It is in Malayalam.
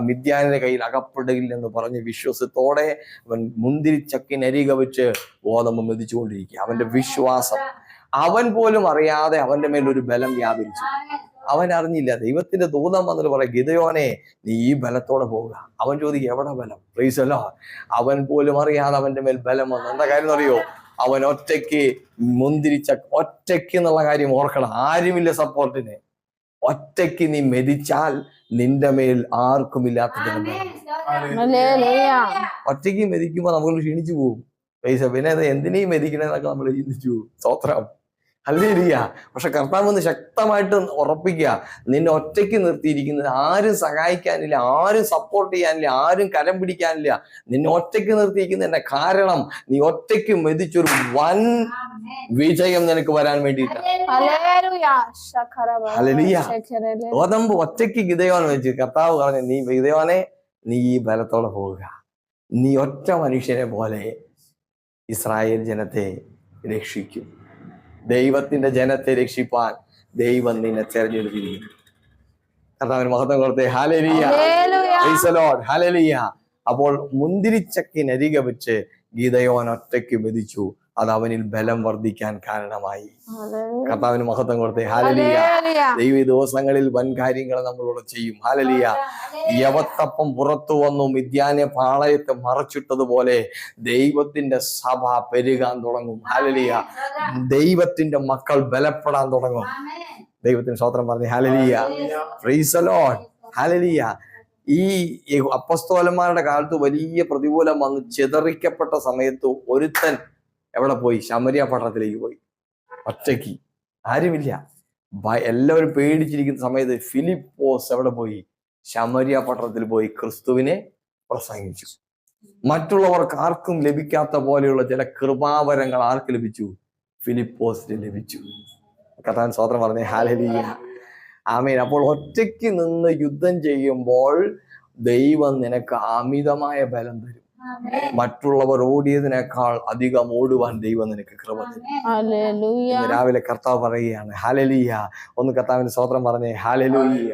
മിഥ്യാനിന്റെ കയ്യിൽ അകപ്പെടില്ല എന്ന് പറഞ്ഞ് വിശ്വാസത്തോടെ അവൻ മുന്തിരിച്ചക്കിനരിക വെച്ച് ഗോതമ്പ് മെതിച്ചുകൊണ്ടിരിക്കുക. അവന്റെ വിശ്വാസം. അവൻ പോലും അറിയാതെ അവന്റെ മേൽ ഒരു ബലം വ്യാപരിച്ചു. അവൻ അറിഞ്ഞില്ല ദൈവത്തിന്റെ ദൂതം വന്നിട്ട് പറയാം ഗിതയോനെ നീ ഈ ബലത്തോടെ പോവുക. അവൻ ചോദിക്കും എവിടെ ബലം? പ്ലീസല്ലോ അവൻ പോലും അറിയാതെ അവന്റെ മേൽ ബലം വന്നു. എന്താ കാര്യം അറിയോ അവൻ ഒറ്റയ്ക്ക് മുന്തിരിച്ച ഒറ്റയ്ക്ക് എന്നുള്ള കാര്യം ഓർക്കണം. ആരുമില്ല സപ്പോർട്ടിന് ഒറ്റയ്ക്ക് നീ മെതിച്ചാൽ നിന്റെ മേൽ ആർക്കുമില്ലാത്തതിന് ഒറ്റയ്ക്ക് മെതിക്കുമ്പോൾ നമുക്ക് ക്ഷീണിച്ചു പോകും. പൈസ പിന്നെ അത് എന്തിനീ മെതിക്കണെന്നൊക്കെ നമ്മൾ ചിന്തിച്ചു പോകും. സ്തോത്രം. അല്ലേരിയ പക്ഷെ കർത്താവ് ഒന്ന് ശക്തമായിട്ട് ഉറപ്പിക്കുക. നിന്നെ ഒറ്റയ്ക്ക് നിർത്തിയിരിക്കുന്നത് ആരും സഹായിക്കാനില്ല ആരും സപ്പോർട്ട് ചെയ്യാനില്ല ആരും കരം പിടിക്കാനില്ല. നിന്നെ ഒറ്റയ്ക്ക് നിർത്തിയിരിക്കുന്നതിന്റെ കാരണം നീ ഒറ്റയ്ക്ക് മെതിച്ചൊരു വൻ വിജയം നിനക്ക് വരാൻ വേണ്ടിയിട്ടാണ്. ശഖരലെ ഗോതമ്പ് ഒറ്റയ്ക്ക് ഗിതയോൻ വെച്ച് കർത്താവ് പറഞ്ഞു നീ ഗിതയോനെ നീ ഈ ബലത്തോടെ പോവുക നീ ഒറ്റ മനുഷ്യനെ പോലെ ഇസ്രായേൽ ജനത്തെ രക്ഷിക്കും. ദൈവത്തിന്റെ ജനത്തെ രക്ഷിപ്പാൻ ദൈവം നിന്നെ തെരഞ്ഞെടുത്തിരിക്കുന്നു. കർത്താവിന് മഹത്വം കൊടുത്തേ. ഹാലലിയ അപ്പോൾ മുന്തിരിച്ചക്കിനരികെ വെച്ച് ഗീതയോൻ ഒറ്റയ്ക്ക് മെതിച്ചു അത് അവനിൽ ബലം വർദ്ധിക്കാൻ കാരണമായി. കർത്താവിന് മഹത്വം കൊടുത്തേ. ഹാലലിയ ദൈവ ദിവസങ്ങളിൽ വൻ കാര്യങ്ങൾ നമ്മളോട് ചെയ്യും. ഹാലലിയ യവത്തപ്പം പുറത്തു വന്നു മിഥ്യാനെ പാളയത്തെ മറച്ചിട്ടതുപോലെ ദൈവത്തിന്റെ സഭ പെരുകാൻ തുടങ്ങും. ഹാലലിയ ദൈവത്തിന്റെ മക്കൾ ബലപ്പെടാൻ തുടങ്ങും. ദൈവത്തിന് സ്വത്രം പറഞ്ഞു ഹാലലിയ ഫ്രീസലോൺ ഹാലലിയ ഈ ഈ അപ്പസ്തോലന്മാരുടെ കാലത്ത് വലിയ പ്രതികൂലം വന്ന് ചിതറിക്കപ്പെട്ട സമയത്ത് ഒരുത്തൻ എവിടെ പോയി? ശമരിയ പട്ടണത്തിലേക്ക് പോയി. ഒറ്റയ്ക്ക്. ആരുമില്ല. എല്ലാവരും പേടിച്ചിരിക്കുന്ന സമയത്ത് ഫിലിപ്പോസ് എവിടെ പോയി? ശമരിയ പട്ടണത്തിൽ പോയി ക്രിസ്തുവിനെ പ്രസംഗിച്ചു. മറ്റുള്ളവർക്ക് ആർക്കും ലഭിക്കാത്ത പോലെയുള്ള ചില കൃപാവരങ്ങൾ ആർക്ക് ലഭിച്ചു? ഫിലിപ്പോസിന് ലഭിച്ചു. കഥാൻ സ്വതന്ത്രം പറഞ്ഞേ. ഹാലലിയ ആമേൻ. അപ്പോൾ ഒറ്റയ്ക്ക് നിന്ന് യുദ്ധം ചെയ്യുമ്പോൾ ദൈവം നിനക്ക് അമിതമായ ബലം തരും. മറ്റുള്ളവർ ഓടിയതിനേക്കാൾ അധികം ഓടുവാൻ ദൈവം നിനക്ക് കൃപ രാവിലെ കർത്താവ് പറയുകയാണ് ഹാലലിയ ഒന്ന് കർത്താവിന് സ്വതന്ത്രം പറഞ്ഞേ ഹാലലൂയ